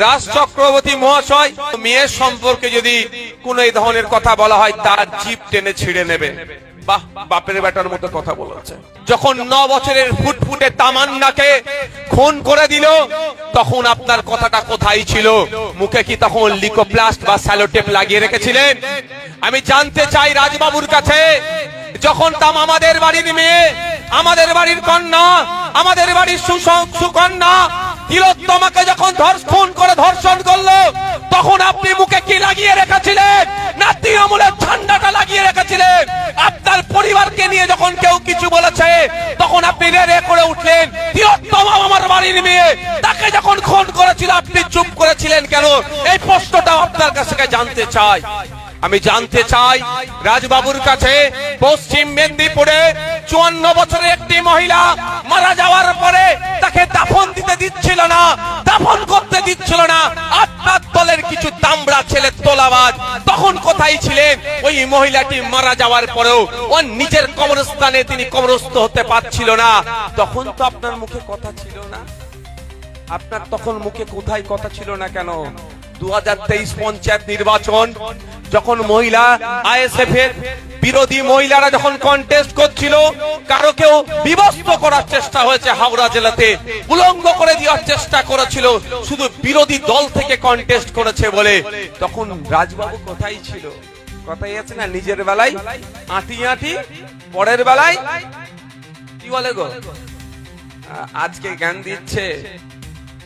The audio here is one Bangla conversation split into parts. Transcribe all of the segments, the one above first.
রাজ চক্রবর্তী মহাশয়, মেয়ের সম্পর্কে যদি কোন এই ধরনের কথা বলা হয়, তার জিপ টেনে ছিঁড়ে নেবে। বাহ, বাপের বেটার মতো কথা বলেছে। যখন ন বছরের ফুটফুটে তামান্নাকে খুন করে দিল, তখন আপনার কথাটা কোথায় ছিল? মুখে কি তখন লিকোপ্লাস্ট বা স্যালোটেপ লাগিয়ে রেখেছিলেন? আমি জানতে চাই রাজবাবুর কাছে, যখন তাম আমাদের বাড়ির মেয়ে, আমাদের বাড়ির কন্যা, আমাদের বাড়ির সুকন্যা তিলোত্তমাকে যখন ধর্ষণ করে ধর্ষণ করল, তখন আপনি মুখে কি লাগিয়ে রেখেছিলেন? না তৃণমূলের ঠান্ডাটা লাগিয়ে রেখেছিলেন। আপনার পরিবারকে নিয়ে যখন কেউ কিছু বলেছে, তখন আপনি রে করে উঠলেন তিলোত্তমা আমার বাড়ির মেয়ে। তাকে যখন খুন করেছিল, আপনি চুপ করেছিলেন কেন? এই প্রশ্নটা আপনার কাছ থেকে জানতে চাই। আমি জানতে চাই, রাজবাবুর কাছে পশ্চিম মেদিনীপুরে চুয়ান্ন বছরের একটি মহিলা মারা যাওয়ার পরে তাকে দাফন দিতে দিচ্ছিল না, দাফন করতে দিচ্ছিল না। আপনার দলের কিছু তামড়া ছেলে তোলাবাজ তখন কোথায় ছিলেন? ওই মহিলাটি মারা যাওয়ার পরেও ও নিজের কবরস্থানে তিনি কবরস্থ হতে পারছিল না। তখন তো আপনার মুখে কথা ছিল না। আপনার তখন মুখে কোথায় কথা ছিল না কেন? দু হাজার তেইশ পঞ্চায়েত নির্বাচন যখন মহিলা আইএসএফ এর বিরোধী মহিলারা যখন কন্টেস্ট করছিল কারও কেউ বিভক্ত করার চেষ্টা হয়েছে হাওড়া জেলাতে। উলঙ্গ করে দেওয়ার চেষ্টা করেছিল, শুধু বিরোধী দল থেকে কন্টেস্ট করেছে বলে। তখন রাজবাবু কোথায় ছিল? কথাই আছে না? নিজের বেলায়? আঁটি আঁটি, পরের বেলায়? কি বলে গো? আজকে জ্ঞান দিচ্ছে।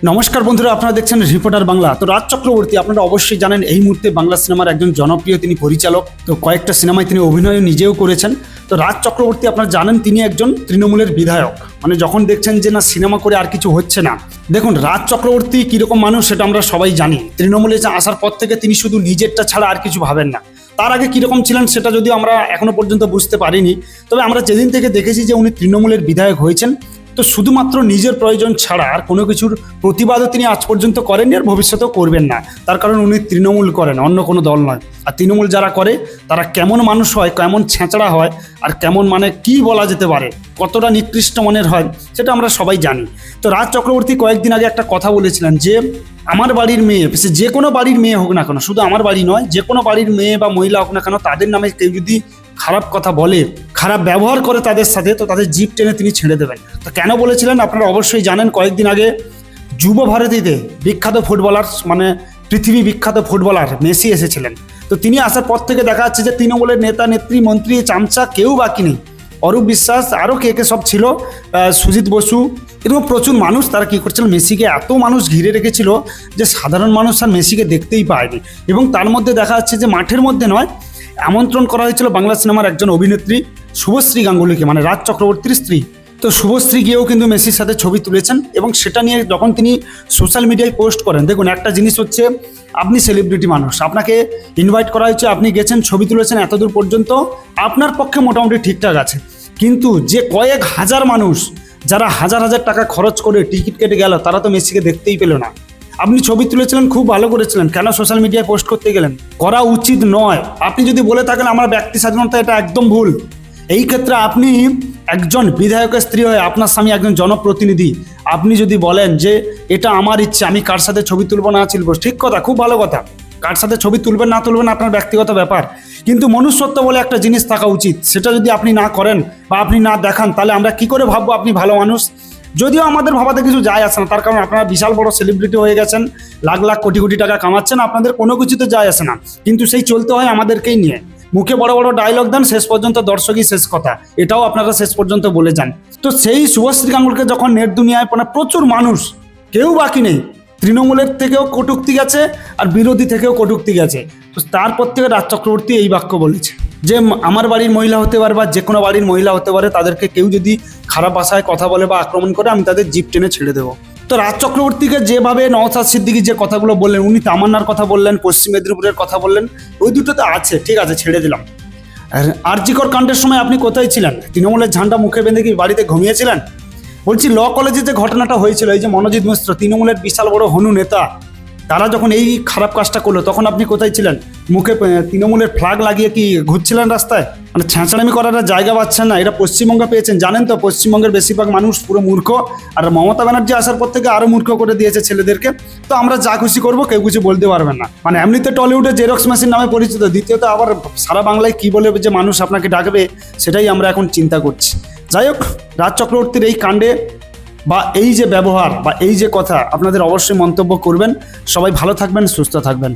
নমস্কার বন্ধুরা, আপনারা দেখছেন রিপোর্টার বাংলা। তো রাজ চক্রবর্তী, আপনারা অবশ্যই জানেন, এই মুহূর্তে বাংলা সিনেমার একজন জনপ্রিয় তিনি পরিচালক। তো কয়েকটা সিনেমায় তিনি অভিনয় নিজেও করেছেন। তো রাজ চক্রবর্তী, আপনারা জানেন, তিনি একজন তৃণমূলের বিধায়ক। মানে যখন দেখছেন যে, না, সিনেমা করে আর কিছু হচ্ছে না। দেখুন, রাজ চক্রবর্তী কীরকম মানুষ সেটা আমরা সবাই জানি। তৃণমূলে আসার পর থেকে তিনি শুধু নিজেরটা ছাড়া আর কিছু ভাবেন না। তার আগে কীরকম ছিলেন সেটা যদিও আমরা এখনও পর্যন্ত বুঝতে পারিনি। তবে আমরা যেদিন থেকে দেখেছি যে, উনি তৃণমূলের বিধায়ক হয়েছেন তো শুধুমাত্র নিজের প্রয়োজন ছাড়া আর কোনো কিছুর প্রতিবাদও তিনি আজ পর্যন্ত করেননি আর ভবিষ্যতেও করবেন না। তার কারণ উনি তৃণমূল করেন, অন্য কোনো দল নয়। আর তৃণমূল যারা করে, তারা কেমন মানুষ হয়, কেমন ছেঁচড়া হয়, আর কেমন মানে কি বলা যেতে পারে, কতটা নিকৃষ্ট মনের হয়, সেটা আমরা সবাই জানি। তো রাজ চক্রবর্তী কয়েকদিন আগে একটা কথা বলেছিলেন যে, আমার বাড়ির মেয়ে, সে যে কোনো বাড়ির মেয়ে হোক না কেন, শুধু আমার বাড়ি নয়, যে কোনো বাড়ির মেয়ে বা মহিলা হোক না কেন, তাদের নামে কেউ যদি খারাপ কথা বলে খারাপ ব্যবহার করে তাদের সাথে, তো তাদের জিপ টেনে তিনি ছেড়ে দেবেন। তো কেন বলেছিলেন? আপনারা অবশ্যই জানেন, কয়েকদিন আগে যুব ভারতীতে বিখ্যাত ফুটবলার মানে পৃথিবী বিখ্যাত ফুটবলার মেসি এসেছিলেন। তো তিনি আসার পর থেকে দেখা যাচ্ছে যে তৃণমূলের নেতা, নেত্রী, মন্ত্রী, চামচা কেউ বাকি নেই। অরূপ বিশ্বাস আরও কে কে সব ছিল সুজিত বসু, এরকম প্রচুর মানুষ তারা কী করছিল মেসিকে এত মানুষ ঘিরে রেখেছিল যে সাধারণ মানুষ আর মেসিকে দেখতেই পায়নি। এবং তার মধ্যে দেখা যাচ্ছে যে মাঠের মধ্যে নয় আমন্ত্রণ করা হয়েছিল বাংলা সিনেমার একজন অভিনেত্রী শুভশ্রী গাঙ্গুলিকে মানে রাজ চক্রবর্তীর স্ত্রী। তো শুভশ্রী গিয়েও কিন্তু মেসির সাথে ছবি তুলেছেন এবং সেটা নিয়ে যখন তিনি সোশ্যাল মিডিয়ায় পোস্ট করেন, দেখুন একটা জিনিস হচ্ছে, আপনি সেলিব্রিটি মানুষ, আপনাকে ইনভাইট করা হয়েছে, আপনি গেছেন, ছবি তুলেছেন এতদূর পর্যন্ত, আপনার পক্ষে মোটামুটি ঠিকঠাক আছে। কিন্তু যে কয়েক হাজার মানুষ, যারা হাজার হাজার টাকা খরচ করে টিকিট কেটে গেল, তারা তো মেসিকে দেখতেই পেল না। আপনি ছবি তুলেছিলেন, খুব ভালো করেছিলেন। কেন সোশ্যাল মিডিয়ায় পোস্ট করতে গেলেন? করা উচিত নয়। আপনি যদি বলে থাকেন, আমার ব্যক্তি স্বাধীনতা এটা একদম ভুল। এই ক্ষেত্রে আপনি একজন বিধায়কের স্ত্রী হয়ে আপনার স্বামী একজন জনপ্রতিনিধি। আপনি যদি বলেন যে, এটা আমার ইচ্ছে, আমি কার সাথে ছবি তুলবো, না তুলবো? ঠিক কথা, খুব ভালো কথা। কার সাথে ছবি তুলবেন, না তুলবেন, আপনার ব্যক্তিগত ব্যাপার। কিন্তু মনুষ্যত্ব বলে একটা জিনিস থাকা উচিত। সেটা যদি আপনি না করেন বা আপনি না দেখান, তাহলে আমরা কি করে ভাববো আপনি ভালো মানুষ? যদিও আমাদের ভাবাতে কিছু যায় আসে না, তার কারণ আপনারা বিশাল বড় সেলিব্রিটি হয়ে গেছেন, লাখ লাখ কোটি কোটি টাকা কামাচ্ছেন, আপনাদের কোনো কিছুতে যায় আসে না। কিন্তু সেই চলতে হয় আমাদেরকেই নিয়ে। মুখে বড় বড় ডায়লগ দেন, শেষ পর্যন্ত দর্শকই শেষ কথা। এটাও আপনারা শেষ পর্যন্ত বলে যান। তো সেই শুভশ্রী গাঙ্গুলকে যখন নেট দুনিয়ায় মানে প্রচুর মানুষ, কেউ বাকি নেই, তৃণমূলের থেকেও কটুক্তি গেছে আর বিরোধী থেকেও কটুক্তি গেছে। তো তারপর থেকে রাজ চক্রবর্তী এই বাক্য বলেছে। যে আমার বাড়ির মহিলা হতে পারে বা যে কোনো বাড়ির মহিলা হতে পারে, তাদেরকে কেউ যদি খারাপ ভাষায় কথা বলে বা আক্রমণ করে, আমি তাদের জিপ টেনে ছেড়ে দেবো। তো রাজ চক্রবর্তীকে যেভাবে নওসাদ সিদ্দিকি যে কথাগুলো বললেন, উনি তামান্নার কথা বললেন, পশ্চিম মেদিনীপুরের কথা বললেন, ওই দুটোতে আছে, ঠিক আছে, ছেড়ে দিলাম। আর আরজিকর কাণ্ডের সময় আপনি কোথায় ছিলেন? তৃণমূলের ঝান্ডা মুখে বেঁধে কি বাড়িতে ঘুমিয়েছিলেন? বলছি, ল কলেজে যে ঘটনাটা হয়েছিল, এই যে মনোজিৎ মিশ্র, তৃণমূলের বিশাল বড় হনু নেতা, তারা যখন এই খারাপ কাজটা করল, তখন আপনি কোথায় ছিলেন? মুখে তৃণমূলের ফ্ল্যাগ লাগিয়ে কি ঘুরছিলেন রাস্তায়? মানে ছ্যাঁচড়ামি করার জায়গা পাচ্ছেন না। এটা পশ্চিমবঙ্গে পেয়েছেন, জানেন তো? পশ্চিমবঙ্গের বেশিরভাগ মানুষ পুরো মূর্খ। আর মমতা ব্যানার্জি আসার পর থেকে আরও মূর্খ করে দিয়েছে ছেলেদেরকে। তো আমরা যা খুশি করব, কেউ কিছু বলতে পারবেন না। মানে এমনিতে টলিউডে জেরক্স মেশিন নামে পরিচিত। দ্বিতীয়ত আবার সারা বাংলায় কি বলে যে মানুষ আপনাকে ডাকবে, সেটাই আমরা এখন চিন্তা করছি। যাই হোক, রাজ চক্রবর্তীর এই কাণ্ডে বা এই যে ব্যবহার বা এই যে কথা আপনাদের অবশ্যই মন্তব্য করবেন। সবাই ভালো থাকবেন, সুস্থ থাকবেন।